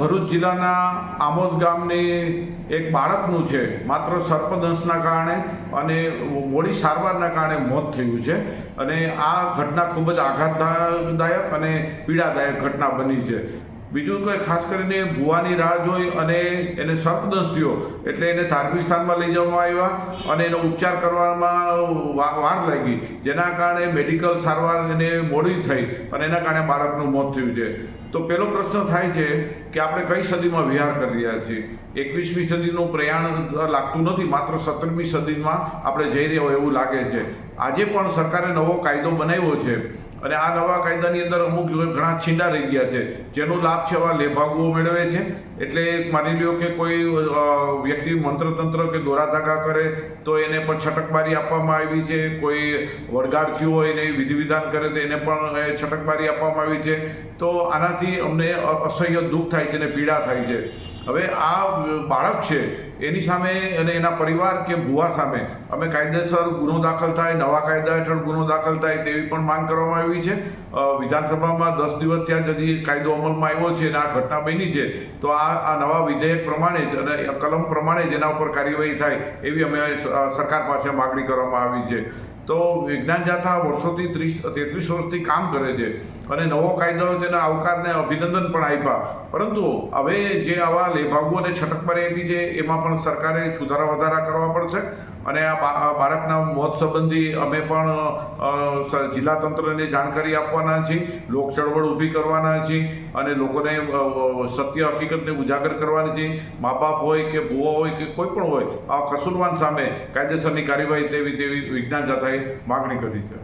ભરૂચ જિલ્લાના આમોદ ગામની એક બાળકનું છે, માત્ર સર્પદંશના કારણે અને મોડી સારવારના કારણે મોત થયું છે અને આ ઘટના ખૂબ જ આઘાતદાયક અને પીડાદાયક ઘટના બની છે. બીજું કોઈ ખાસ કરીને ભુવાની રાહ જોઈ અને એને સર્પદંશ થયો એટલે એને ધાર્મિક સ્થાનમાં લઈ જવામાં આવ્યા અને એનો ઉપચાર કરવામાં વાર લાગી. જેના કારણે મેડિકલ સારવાર એને મોડી થઈ અને એના કારણે બાળકનું મોત થયું છે. તો પહેલો પ્રશ્ન થાય છે કે આપણે કઈ સદીમાં વિહાર કરી રહ્યા છીએ? એકવીસમી સદીનું પ્રયાણ લાગતું નથી. માત્ર સત્તરમી સદીમાં આપણે જઈ રહ્યા હોય એવું લાગે છે. આજે પણ સરકારે નવો કાયદો બનાવ્યો છે અને આ નવા કાયદાની અંદર અમુક ઘણા છીંડા રહી ગયા છે. જેનો લાભ છે એવા લેભાગુઓ મેળવે છે. એટલે માની લ્યો કે કોઈ વ્યક્તિ મંત્રતંત્ર કે દોરાધાગા કરે તો એને પણ છટકબારી આપવામાં આવી છે. કોઈ વળગાડ હોય એને વિધિ વિધાન કરે તો એને પણ છટકબારી આપવામાં આવી છે. તો આનાથી અમને અસહ્ય દુઃખ થાય છે અને પીડા થાય છે. હવે આ બાળક છે, એની સામે અને એના પરિવાર કે ભુવા સામે અમે કાયદેસર ગુનો દાખલ થાય, નવા કાયદા હેઠળ ગુનો દાખલ થાય તેવી પણ માંગ કરવામાં આવી છે. વિધાનસભામાં દસ દિવસ ત્યાં હજી કાયદો અમલમાં આવ્યો છે અને આ ઘટના બની છે. તો આ આ નવા વિધેયક પ્રમાણે જ અને કલમ પ્રમાણે જ એના ઉપર કાર્યવાહી થાય એવી અમે સરકાર પાસે માગણી કરવામાં આવી છે. તો વિજ્ઞાન જાથા વર્ષોથી ત્રીસ, તેત્રીસ વર્ષથી કામ કરે છે અને નવો કાયદો તેના આવકારને અભિનંદન પણ આપ્યા. પરંતુ હવે જે આવા લેભાગુઓને છટકબારી આપી છે, એમાં પણ સરકારે સુધારા વધારા કરવા પડશે. અને આ બાળકના મોત સંબંધી અમે પણ જિલ્લા તંત્રને જાણકારી આપવાના છીએ, લોક ચળવળ ઊભી કરવાના છીએ, અને લોકોને સત્ય હકીકતને ઉજાગર કરવાની છે મા બાપ હોય કે ભુવા હોય કે કોઈ પણ હોય, આ કસુરવાન સામે કાયદેસરની કાર્યવાહી તેવી તેવી વિજ્ઞાન જાથાએ માગણી કરી છે.